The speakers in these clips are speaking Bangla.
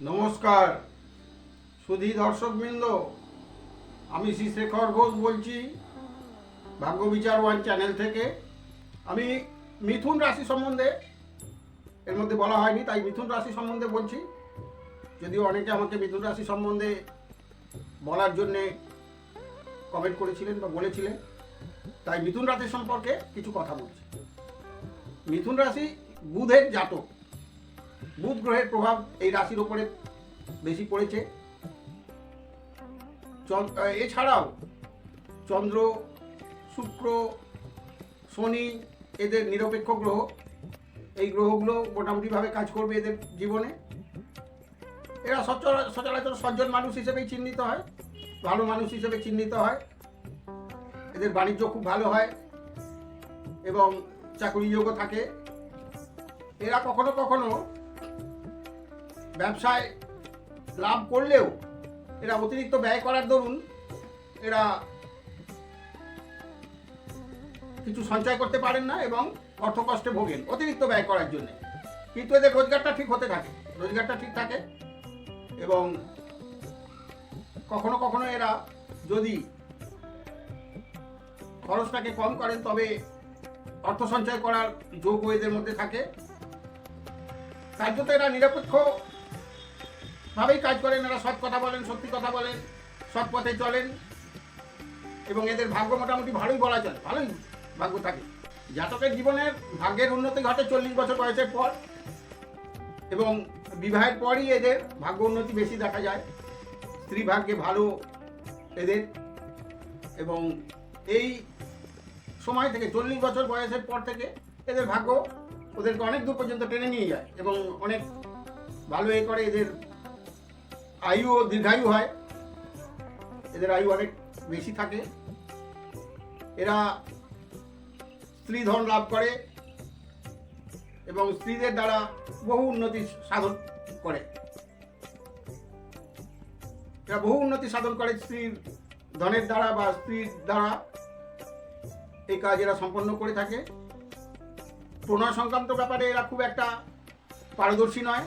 নমস্কার। সুধী দর্শকবৃন্দ, আমি শ্রী শেখর ঘোষ বলছি, ভাগ্য বিচার ওয়ান চ্যানেল থেকে। আমি মিথুন রাশি সম্বন্ধে, এর মধ্যে বলা হয়নি, তাই মিথুন রাশি সম্বন্ধে বলছি। যদিও অনেকে আমাকে মিথুন রাশি সম্বন্ধে বলার জন্যে কমেন্ট করেছিলেন বা বলেছিলেন, তাই মিথুন রাশি সম্পর্কে কিছু কথা বলছি। মিথুন রাশি বুধের জাতক। বুধ গ্রহের প্রভাব এই রাশির উপরে বেশি পড়েছে। এছাড়াও চন্দ্র, শুক্র, শনি এদের নিরপেক্ষ গ্রহ। এই গ্রহগুলো মোটামুটিভাবে কাজ করবে এদের জীবনে। এরা সচরা- সচরাচর সজ্জন মানুষ হিসেবেই চিহ্নিত হয়, ভালো মানুষ হিসেবে চিহ্নিত হয়। এদের বাণিজ্য খুব ভালো হয় এবং চাকরিযোগ্য থাকে। এরা কখনো কখনো ব্যবসায় লাভ করলেও এরা অতিরিক্ত ব্যয় করার দরুন এরা কিছু সঞ্চয় করতে পারেন না এবং অর্থ কষ্টে ভোগেন অতিরিক্ত ব্যয় করার জন্য। কিন্তু এদের রোজগারটা ঠিক হতে থাকে, রোজগারটা ঠিক থাকে এবং কখনো কখনো এরা যদি খরচটাকে কম করেন তবে অর্থ সঞ্চয় করার যোগও এদের মধ্যে থাকে। কার্যত এরা নিরপেক্ষ ভাবেই কাজ করেন এরা সৎ কথা বলেন, সত্যি কথা বলেন, সৎ পথে চলেন। এবং এদের ভাগ্য মোটামুটি ভালোই বলা চলে, ভালোই ভাগ্য থাকে। জাতকের জীবনের ভাগ্যের উন্নতি ঘটে চল্লিশ বছর বয়সের পর। এবং বিবাহের পরই এদের ভাগ্য উন্নতি বেশি দেখা যায়। স্ত্রী ভাগ্যে ভালো এদের। এবং এই সময় থেকে চল্লিশ বছর বয়সের পর থেকে এদের ভাগ্য ওদেরকে অনেক দূর পর্যন্ত টেনে নিয়ে যায়। এবং অনেক ভালো এ করে এদের আয়ুও দীর্ঘায়ু হয়। এদের আয়ু অনেক বেশি থাকে। এরা স্ত্রী ধন লাভ করে এবং স্ত্রীদের দ্বারা বহু উন্নতি সাধন করে। এরা বহু উন্নতি সাধন করে স্ত্রীর ধনের দ্বারা বা স্ত্রীর দ্বারা। এই কাজ এরা সম্পন্ন করে থাকে। প্রণয় সংক্রান্ত ব্যাপারে এরা খুব একটা পারদর্শী নয়।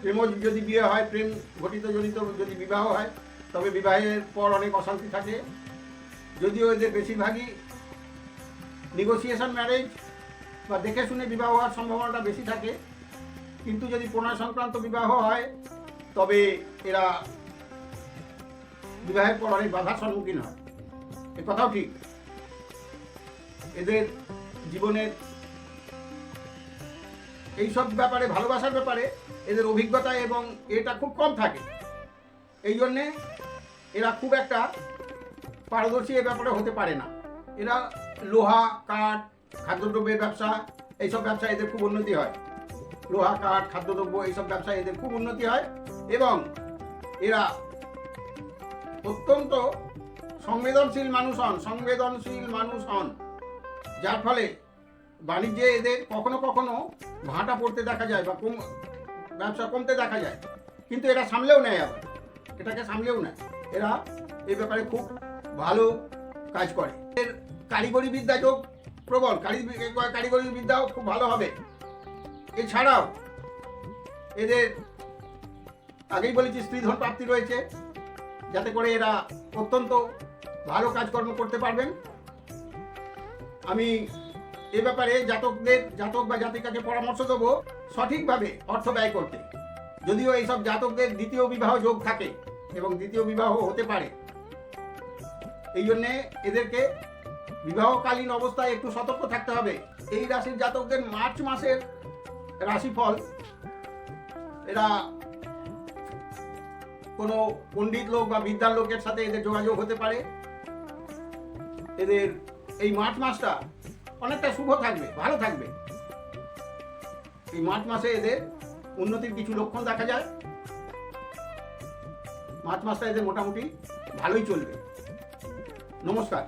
প্রেম যদি বিয়ে হয়, প্রেম ঘটিত জনিত যদি বিবাহ হয়, তবে বিবাহের পর অনেক অশান্তি থাকে। যদিও এদের বেশিরভাগই নেগোসিয়েশন ম্যারেজ বা দেখে শুনে বিবাহ হওয়ার সম্ভাবনাটা বেশি থাকে। কিন্তু যদি প্রণয় সংক্রান্ত বিবাহ হয়, তবে এরা বিবাহের পর অনেক বাধার সম্মুখীন হয়। এ কথাও ঠিক। এদের জীবনের এইসব ব্যাপারে, ভালোবাসার ব্যাপারে এদের অভিজ্ঞতা এবং এটা খুব কম থাকে। এই জন্যে এরা খুব একটা পারদর্শী এ ব্যাপারে হতে পারে না। এরা লোহা, কাঠ, খাদ্যদ্রব্যের ব্যবসা, এইসব ব্যবসা এদের খুব উন্নতি হয়। লোহা, কাঠ, খাদ্যদ্রব্য এইসব ব্যবসায় এদের খুব উন্নতি হয় এবং এরা অত্যন্ত সংবেদনশীল মানুষ হন, সংবেদনশীল মানুষ হন। যার ফলে বাণিজ্যে এদের কখনো কখনো ভাঁটা পড়তে দেখা যায় বা ব্যবসা কমতে দেখা যায়, কিন্তু এরা সামলেও নেয় আবার। এটাকে সামলেও নেয়। এরা এই ব্যাপারে খুব ভালো কাজ করে। এর কারিগরি যোগ প্রবল। কারি- কারিগরি বিদ্যাও খুব ভালো হবে। এছাড়াও এদের, আগেই বলেছি, স্ত্রীধন প্রাপ্তি রয়েছে, যাতে করে এরা অত্যন্ত ভালো কাজকর্ম করতে পারবেন। আমি এ ব্যাপারে জাতকদের, জাতক বা জাতিকাকে পরামর্শ দেবো। সঠিকভাবে অর্থ ব্যয় করতে। যদিও এইসব জাতকদের দ্বিতীয় বিবাহ যোগ থাকে এবং দ্বিতীয় বিবাহ হতে পারে। এই জন্যে এদেরকে বিবাহকালীন অবস্থায় একটু সতর্ক থাকতে হবে। এই রাশির জাতকদের মার্চ মাসের রাশিফল, এরা কোনো পণ্ডিত লোক বা বিদ্যার লোকের সাথে এদের যোগাযোগ হতে পারে। এদের এই মার্চ মাসটা অনেকটা শুভ থাকবে, ভালো থাকবে। এই মার্চ মাসে এদের উন্নতির কিছু লক্ষণ দেখা যায়। মার্চ মাসটা এদের মোটামুটি ভালোই চলবে। নমস্কার।